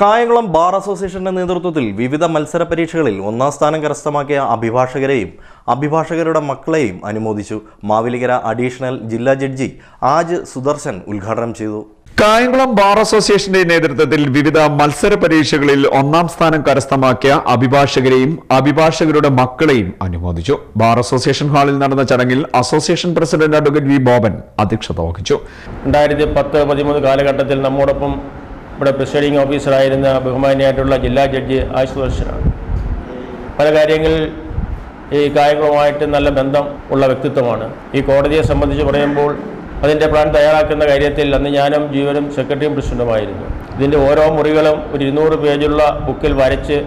Kayamkulam bar അസോസിയേഷന്റെ നേതൃത്വത്തിൽ വിവിധ മത്സര പരീക്ഷകളിൽ ഒന്നാം സ്ഥാനം കരസ്ഥമാക്കിയ അഭിഭാഷകരെയും അഭിഭാഷകരുടെ മക്കളെയും അനുമോദിച്ചു. മാവിലികര അഡീഷണൽ ജില്ലാ ജഡ്ജി ആജ് സുദർശൻ ഉദ്ഘാടനം ചെയ്തു. കായംകുളം ബാർ അസോസിയേഷന്റെ നേതൃത്വത്തിൽ വിവിധ മത്സര പരീക്ഷകളിൽ ഒന്നാം സ്ഥാനം കരസ്ഥമാക്കിയ അഭിഭാഷകരെയും അഭിഭാഷകരുടെ മക്കളെയും അനുമോദിച്ചു. ബാർ അസോസിയേഷൻ ഹാളിൽ നടന്ന ചടങ്ങിൽ association president advocate V Boban അധ്യക്ഷത വഹിച്ചു. രണ്ടായിരത്തി പത്ത് പതിമൂന്ന് കാലഘട്ടത്തിൽ നമ്മോടൊപ്പം ഇവിടെ പ്രിസൈഡിംഗ് ഓഫീസറായിരുന്ന ബഹുമാനിയായിട്ടുള്ള ജില്ലാ ജഡ്ജി ആശുദർശനാണ് പല കാര്യങ്ങളിൽ ഈ കായികവുമായിട്ട് നല്ല ബന്ധം ഉള്ള വ്യക്തിത്വമാണ്. ഈ കോടതിയെ സംബന്ധിച്ച് പറയുമ്പോൾ അതിന്റെ പ്ലാൻ തയ്യാറാക്കുന്ന കാര്യത്തിൽ അന്ന് ഞാനും ജീവനും സെക്രട്ടറിയും പ്രസിഡന്റുമായിരുന്നു. ഇതിന്റെ ഓരോ മുറികളും ഒരു ഇരുന്നൂറ് പേജുള്ള ബുക്കിൽ വരച്ച്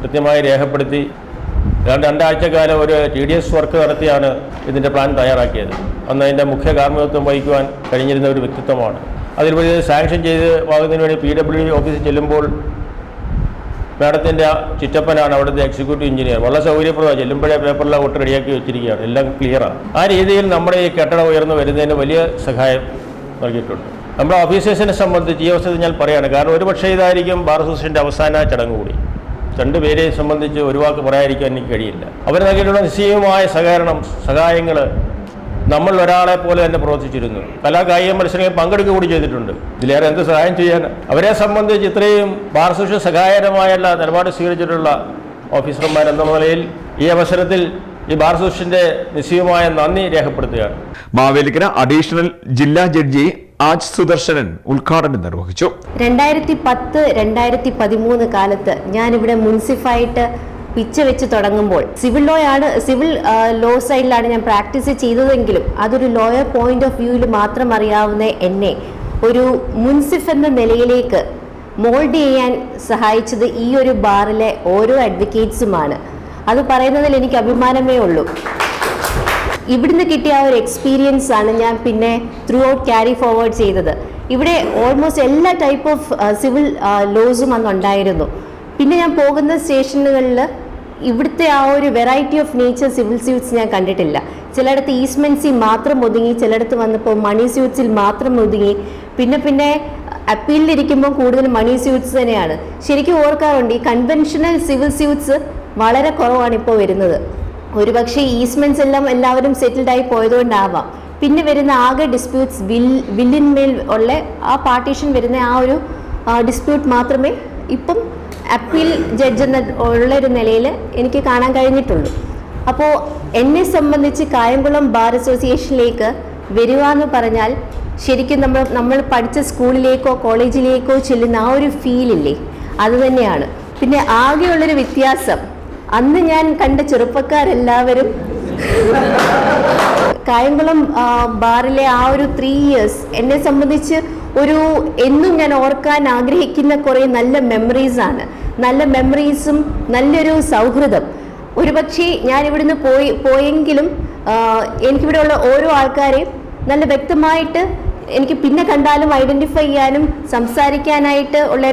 കൃത്യമായി രേഖപ്പെടുത്തി രണ്ട് രണ്ടാഴ്ചക്കാലം ഒരു ടി ഡി എസ് വർക്ക് നടത്തിയാണ് ഇതിന്റെ പ്ലാൻ തയ്യാറാക്കിയത്. അന്ന് അതിന്റെ മുഖ്യ കാർമ്മികത്വം വഹിക്കുവാൻ കഴിഞ്ഞിരുന്ന ഒരു വ്യക്തിത്വമാണ്. ഇത് സാങ്ഷൻ ചെയ്ത് വാങ്ങുന്നതിന് വേണ്ടി പി ഡബ്ല്യു ഡി ഓഫീസിൽ ചെല്ലുമ്പോൾ മാഡത്തിന്റെ ചിറ്റപ്പനാണ് അവിടുത്തെ എക്സിക്യൂട്ടീവ് എഞ്ചിനീയർ വളരെ സൗകര്യപ്രദമാണ്. ചെല്ലുമ്പോഴേ പേപ്പറിലെ ഒട്ട് റെഡിയാക്കി വെച്ചിരിക്കുകയാണ്. എല്ലാം ക്ലിയറാണ് ആ രീതിയിൽ നമ്മുടെ ഈ കെട്ടിടം ഉയർന്നു വരുന്നതിന് വലിയ സഹായം നൽകിയിട്ടുണ്ട്. നമ്മുടെ ഓഫീസേഴ്സിനെ സംബന്ധിച്ച് ഈ അവസരത്തിൽ ഞാൻ പറയുകയാണ് കാരണം ഒരുപക്ഷെ ഇതായിരിക്കും ബാർ അസോസിയേഷന്റെ അവസാന ചടങ്ങ് കൂടി. രണ്ടുപേരെ സംബന്ധിച്ച് ഒരു വാക്ക് പറയാതിരിക്കാൻ എനിക്ക് കഴിയില്ല. അവർ നൽകിയിട്ടുള്ള നിശ്ചയമായ സഹകരണം സഹായങ്ങൾ നമ്മൾ ഒരാളെ പോലെ തന്നെ പ്രവർത്തിച്ചിരുന്നു. പല കായിക മത്സരങ്ങളിൽ പങ്കെടുക്കുക കൂടി ചെയ്തിട്ടുണ്ട്. ഇതിലേറെ എന്ത് സഹായം ചെയ്യാൻ? അവരെ സംബന്ധിച്ച് ഇത്രയും പാർശ്വ സഹായകരമായുള്ള നിലപാട് സ്വീകരിച്ചിട്ടുള്ള ഓഫീസർമാർ എന്ന നിലയിൽ ഈ അവസരത്തിൽ ഈ ബാർസുഷിന്റെ നിശ്ചയമായ നന്ദി രേഖപ്പെടുത്തുകയാണ്. മാവേലിക്കര അഡീഷണൽ ജില്ലാ ജഡ്ജി ആജ് സുദർശനൻ ഉദ്ഘാടനം നിർവഹിച്ചു. രണ്ടായിരത്തി പത്ത് രണ്ടായിരത്തി പതിമൂന്ന് കാലത്ത് ഞാനിവിടെ മുൻസിഫായിട്ട് പിച്ച വെച്ച് തുടങ്ങുമ്പോൾ സിവിൽ ലോ ആണ് സിവിൽ ലോ സൈഡിലാണ് ഞാൻ പ്രാക്ടീസ് ചെയ്തതെങ്കിലും അതൊരു ലോയർ പോയിന്റ് ഓഫ് വ്യൂവിൽ മാത്രം അറിയാവുന്ന എന്നെ ഒരു മുൻസിഫ് എന്ന നിലയിലേക്ക് മോൾഡ് ചെയ്യാൻ സഹായിച്ചത് ഈ ഒരു ബാറിലെ ഓരോ അഡ്വക്കേറ്റ്സുമാണ് അത് പറയുന്നതിൽ എനിക്ക് അഭിമാനമേ ഉള്ളൂ. ഇവിടുന്ന് കിട്ടിയ ആ ഒരു എക്സ്പീരിയൻസ് ആണ് ഞാൻ പിന്നെ ത്രൂ ഔട്ട് ക്യാരി ഫോർവേഡ് ചെയ്തത്. ഇവിടെ ഓൾമോസ്റ്റ് എല്ലാ ടൈപ്പ് ഓഫ് സിവിൽ ലോസും അന്നുണ്ടായിരുന്നു പിന്നെ ഞാൻ പോകുന്ന സ്റ്റേഷനുകളിൽ ഇവിടുത്തെ ആ ഒരു variety of nature civil suits ഞാൻ കണ്ടിട്ടില്ല. ചിലയിടത്ത് ഈസ്മെൻസി മാത്രം ഒതുങ്ങി ചിലയിടത്ത് വന്നപ്പോൾ മണി സ്യൂട്ട്സിൽ മാത്രം ഒതുങ്ങി. പിന്നെ പിന്നെ അപ്പീലിലിരിക്കുമ്പോൾ കൂടുതൽ മണി സ്യൂട്ട്സ് തന്നെയാണ്. ശരിക്കും ഓർക്കാറുണ്ട് ഈ കൺവെൻഷണൽ സിവിൽ സ്യൂട്ട്സ് വളരെ കുറവാണ് ഇപ്പോൾ വരുന്നത്. ഒരുപക്ഷെ ഈസ്മെൻസ് എല്ലാം എല്ലാവരും സെറ്റിൽഡ് ആയി പോയതുകൊണ്ടാവാം. പിന്നെ വരുന്ന ആകെ ഡിസ്പ്യൂട്ട്സ് വിൽ ഉള്ള ആ പാർട്ടീഷൻ വരുന്ന ആ ഒരു ഡിസ്പ്യൂട്ട് മാത്രമേ ഇപ്പം അപ്പീൽ ജഡ്ജ് എന്ന ഉള്ള ഒരു നിലയിൽ എനിക്ക് കാണാൻ കഴിഞ്ഞിട്ടുള്ളൂ അപ്പോൾ എന്നെ സംബന്ധിച്ച് കായംകുളം ബാർ അസോസിയേഷനിലേക്ക് വരിക എന്ന് പറഞ്ഞാൽ ശരിക്കും നമ്മൾ നമ്മൾ പഠിച്ച സ്കൂളിലേക്കോ കോളേജിലേക്കോ ചെല്ലുന്ന ആ ഒരു ഫീലില്ലേ അത് തന്നെയാണ്. പിന്നെ ആകെയുള്ളൊരു വ്യത്യാസം അന്ന് ഞാൻ കണ്ട ചെറുപ്പക്കാരെല്ലാവരും കായംകുളം ബാറിലെ ആ ഒരു ത്രീ ഇയേഴ്സ് എന്നെ സംബന്ധിച്ച് ഒരു എന്നും ഞാൻ ഓർക്കാൻ ആഗ്രഹിക്കുന്ന കുറേ നല്ല മെമ്മറീസാണ് നല്ല മെമ്മറീസും നല്ലൊരു സൗഹൃദം. ഒരുപക്ഷെ ഞാൻ ഇവിടുന്ന് പോയി പോയെങ്കിലും എനിക്കിവിടെയുള്ള ഓരോ ആൾക്കാരെയും നല്ല വ്യക്തമായിട്ട് എനിക്ക് പിന്നെ കണ്ടാലും ഐഡന്റിഫൈ ചെയ്യാനും സംസാരിക്കാനായിട്ട് ഉള്ള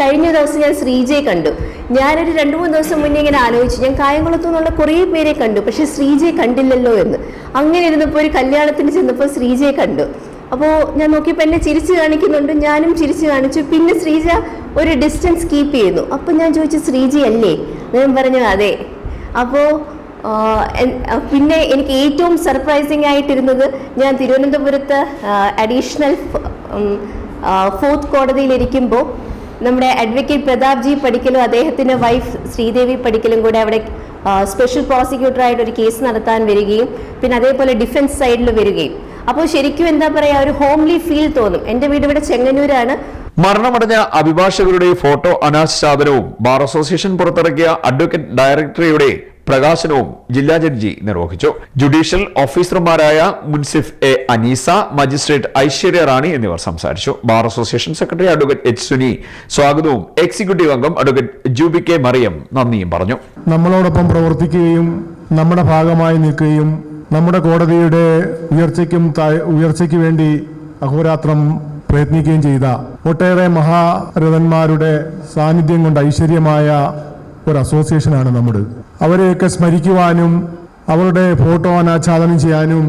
കഴിഞ്ഞ ദിവസം ഞാൻ ശ്രീജയെ കണ്ടു. ഞാനൊരു രണ്ട് മൂന്ന് ദിവസം മുന്നേ ഇങ്ങനെ ആലോചിച്ചു. ഞാൻ കായംകുളത്തു നിന്നുള്ള കുറേ പേരെ കണ്ടു. പക്ഷെ ശ്രീജയെ കണ്ടില്ലല്ലോ എന്ന്. അങ്ങനെ ഇരുന്നപ്പോൾ ഒരു കല്യാണത്തിന് ചെന്നപ്പോൾ ശ്രീജയെ കണ്ടു. അപ്പോൾ ഞാൻ നോക്കിയപ്പോൾ എന്നെ ചിരിച്ചു കാണിക്കുന്നുണ്ട്. ഞാനും ചിരിച്ചു കാണിച്ചു. പിന്നെ ശ്രീജ ഒരു ഡിസ്റ്റൻസ് കീപ്പ് ചെയ്യുന്നു. അപ്പോൾ ഞാൻ ചോദിച്ചു ശ്രീജ അല്ലേ ഞാൻ പറഞ്ഞു അതെ. അപ്പോൾ പിന്നെ എനിക്ക് ഏറ്റവും സർപ്രൈസിങ് ആയിട്ടിരുന്നത് ഞാൻ തിരുവനന്തപുരത്ത് അഡീഷണൽ ഫോർത്ത് കോടതിയിലിരിക്കുമ്പോൾ നമ്മുടെ അഡ്വക്കേറ്റ് പ്രതാപ് ജി പടിക്കലും അദ്ദേഹത്തിന്റെ വൈഫ് ശ്രീദേവി പടിക്കലും കൂടെ അവിടെ സ്പെഷ്യൽ പ്രോസിക്യൂട്ടറായിട്ട് ഒരു കേസ് നടത്താൻ വരികയും പിന്നെ അതേപോലെ ഡിഫൻസ് സൈഡിൽ വരികയും. അപ്പോൾ ശരിക്കും എന്താ പറയുക ഒരു ഹോംലി ഫീൽ തോന്നും. എന്റെ വീട് ഇവിടെ ചെങ്ങന്നൂരാണ്. മരണമടഞ്ഞ അഭിഭാഷകരുടെ ഫോട്ടോ അനാച്ഛാദനവും ബാർ അസോസിയേഷൻ പുറത്തിറക്കിയ അഡ്വക്കേറ്റ് ഡയറക്ടറിയുടെ പ്രകാശനവും ജില്ലാ ജഡ്ജി നിർവഹിച്ചു. ജുഡീഷ്യൽ ഓഫീസർമാരായ മുൻസിഫ് എ അനീസ മജിസ്ട്രേറ്റ് ഐശ്വര്യ റാണി എന്നിവർ സംസാരിച്ചു. Bar association secretary advocate H Suni സ്വാഗതവും എക്സിക്യൂട്ടീവ് അംഗം അഡ്വക്കേറ്റ് ജൂബി കെ മറിയം നന്ദിയും പറഞ്ഞു. നമ്മളോടൊപ്പം പ്രവർത്തിക്കുകയും നമ്മുടെ ഭാഗമായി നിൽക്കുകയും നമ്മുടെ കോടതിയുടെ ഉയർച്ചയ്ക്കും ഉയർച്ചയ്ക്ക് വേണ്ടി അഹോരാത്രം പ്രയത്നിക്കുകയും ചെയ്ത ഒട്ടേറെ മഹാരഥന്മാരുടെ സാന്നിധ്യം കൊണ്ട് ഐശ്വര്യമായ ഒരു അസോസിയേഷനാണ് നമ്മുടെ അവരെയൊക്കെ സ്മരിക്കുവാനും അവരുടെ ഫോട്ടോ അനാച്ഛാദനം ചെയ്യാനും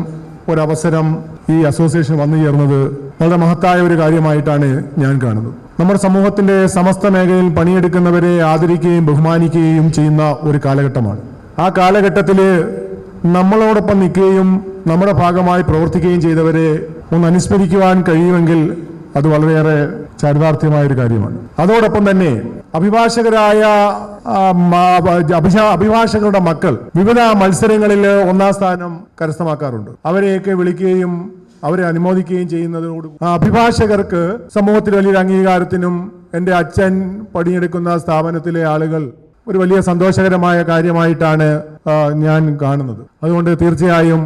ഒരവസരം ഈ അസോസിയേഷൻ വന്നു ചേർന്നത് വളരെ മഹത്തായ ഒരു കാര്യമായിട്ടാണ് ഞാൻ കാണുന്നത്. നമ്മുടെ സമൂഹത്തിന്റെ സമസ്ത മേഖലയിൽ പണിയെടുക്കുന്നവരെ ആദരിക്കുകയും ബഹുമാനിക്കുകയും ചെയ്യുന്ന ഒരു കാലഘട്ടമാണ്. ആ കാലഘട്ടത്തിൽ നമ്മളോടൊപ്പം നിൽക്കുകയും നമ്മുടെ ഭാഗമായി പ്രവർത്തിക്കുകയും ചെയ്തവരെ ഒന്ന് അനുസ്മരിക്കുവാൻ കഴിയുമെങ്കിൽ അത് വളരെയേറെ ചരിതാർത്ഥ്യമായ ഒരു കാര്യമാണ്. അതോടൊപ്പം തന്നെ അഭിഭാഷകരായ അഭിഭാഷകരുടെ മക്കൾ വിവിധ മത്സരങ്ങളിൽ ഒന്നാം സ്ഥാനം കരസ്ഥമാക്കാറുണ്ട്. അവരെയൊക്കെ വിളിക്കുകയും അവരെ അനുമോദിക്കുകയും ചെയ്യുന്നതോട് അഭിഭാഷകർക്ക് സമൂഹത്തിൽ വലിയൊരു അംഗീകാരത്തിനും എന്റെ അച്ഛൻ പണിയെടുക്കുന്ന സ്ഥാപനത്തിലെ ആളുകൾ ഒരു വലിയ സന്തോഷകരമായ കാര്യമായിട്ടാണ് ഞാൻ കാണുന്നത്. അതുകൊണ്ട് തീർച്ചയായും